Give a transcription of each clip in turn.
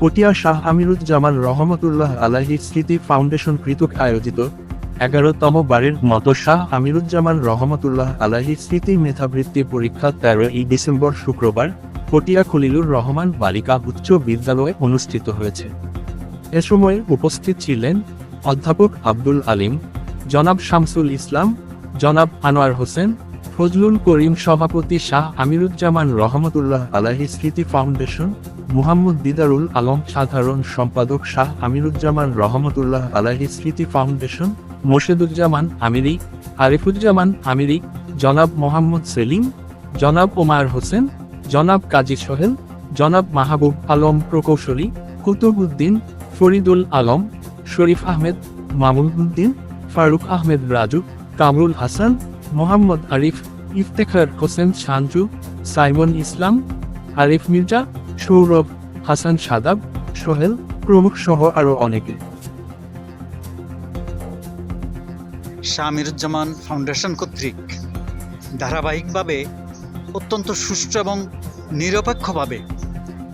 পটিয়া শাহ আমিরুজ্জামান রহমতুল্লাহ আলাহি স্মৃতি ফাউন্ডেশন কৃতক আয়োজিত এগারোতম বারের মতো শাহ আমিরুজ্জামান রহমতুল্লাহ আলাহি স্মৃতি মেধাবৃত্তি পরীক্ষা তেরোই ডিসেম্বর শুক্রবার পটিয়া খলিলুর রহমান বালিকা উচ্চ বিদ্যালয়ে অনুষ্ঠিত হয়েছে। এ সময় উপস্থিত ছিলেন অধ্যাপক আব্দুল আলিম, জনাব শামসুল ইসলাম, জনাব আনোয়ার হোসেন, ফজলুল করিম সভাপতি শাহ আমিরুজ্জামান রহমতুল্লাহ আলাহি স্মৃতি ফাউন্ডেশন মুহাম্মদ দিদারুল আলম, সাধারণ সম্পাদক শাহ আমিরুজ্জামান রহমতুল্লাহ আলাহি স্মৃতি ফাউন্ডেশন, মোর্শেদুজ্জামান আমিরি, আরিফুজ্জামান আমিরি, জনাব মোহাম্মদ সেলিম, জনাব ওমার হোসেন, জনাব কাজী সোহেল, জনাব মাহবুব আলম প্রকৌশলী, কুতুবউদ্দিন, ফরিদুল আলম, শরীফ আহমেদ মামুনউদ্দিন ফারুক আহমেদ রাজু, কামরুল হাসান, মোহাম্মদ আরিফ, ইফতেখার হোসেন শাঞ্জু সাইমন ইসলাম, আরিফ মির্জা সৌরভ, হাসান সাদাব, সোহেল প্রমুখ সহ আরও অনেকে। শামিরুজ্জামান ফাউন্ডেশন কর্তৃক ধারাবাহিকভাবে অত্যন্ত সুষ্ঠু এবং নিরপেক্ষভাবে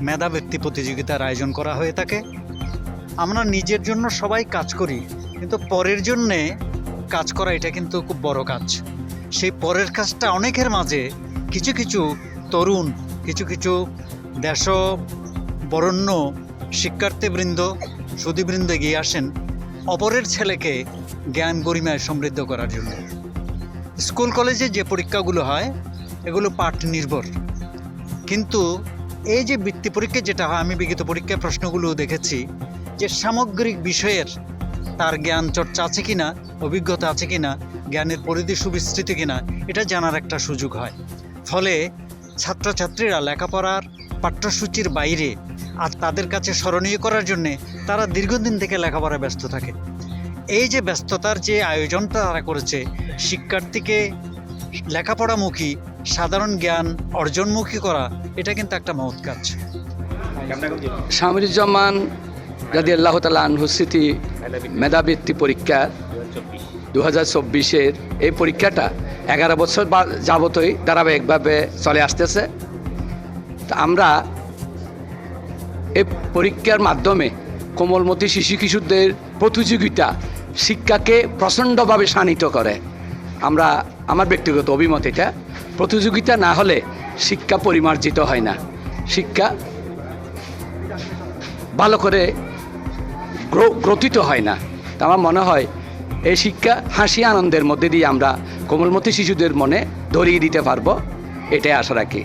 মেধাবৃত্তি প্রতিযোগিতার আয়োজন করা হয়ে থাকে। আমরা নিজের জন্য সবাই কাজ করি, কিন্তু পরের জন্যে কাজ করা এটা কিন্তু খুব বড় কাজ। সেই পরের কাজটা অনেকের মাঝে কিছু কিছু তরুণ, কিছু কিছু দেশ বরণ্য শিক্ষার্থীবৃন্দ সুদীবৃন্দ এগিয়ে আসেন অপরের ছেলেকে জ্ঞান গরিমায় সমৃদ্ধ করার জন্য। স্কুল, কলেজে যে পরীক্ষাগুলো হয়, এগুলো পাঠ নির্ভর কিন্তু এই যে বৃত্তি পরীক্ষা যেটা হয়, আমি বিগত পরীক্ষার প্রশ্নগুলো দেখেছি যে সামগ্রিক বিষয়ের তার জ্ঞান চর্চা আছে কি না অভিজ্ঞতা আছে কি না জ্ঞানের পরিধি সুবিস্তৃত কিনা, এটা জানার একটা সুযোগ হয়। ফলে ছাত্রছাত্রীরা লেখাপড়ার পাঠ্যসূচির বাইরে আর তাদের কাছে স্মরণীয় করার জন্যে তারা দীর্ঘদিন থেকে লেখাপড়ায় ব্যস্ত থাকে। এই যে ব্যস্ততার যে আয়োজনটা তারা করেছে, শিক্ষার্থীকে লেখাপড়ামুখী, সাধারণ জ্ঞান অর্জনমুখী করা, এটা কিন্তু একটা মহৎ কাজ। শামিরুজ্জামান রাজি আল্লাহ তালা আনহুস্মৃতি মেধাবৃত্তি পরীক্ষা দু হাজার চব্বিশের এই পরীক্ষাটা এগারো বছর যাবতই ধারাবাহিকভাবে চলে আসতেছে। আমরা এই পরীক্ষার মাধ্যমে কোমলমতি শিশু কিশোরদের প্রতিযোগিতা শিক্ষাকে প্রচণ্ডভাবে শানিত করে। আমরা, আমার ব্যক্তিগত অভিমত এটা, প্রতিযোগিতা না হলে শিক্ষা পরিমার্জিত হয় না। শিক্ষা ভালো করে গ্রো- গ্রথিত হয় না। তা আমার মনে হয় এই শিক্ষা হাসি আনন্দের মধ্যে দিয়ে আমরা কোমলমতি শিশুদের মনে ধরিয়ে দিতে পারব, এটাই আশা রাখি।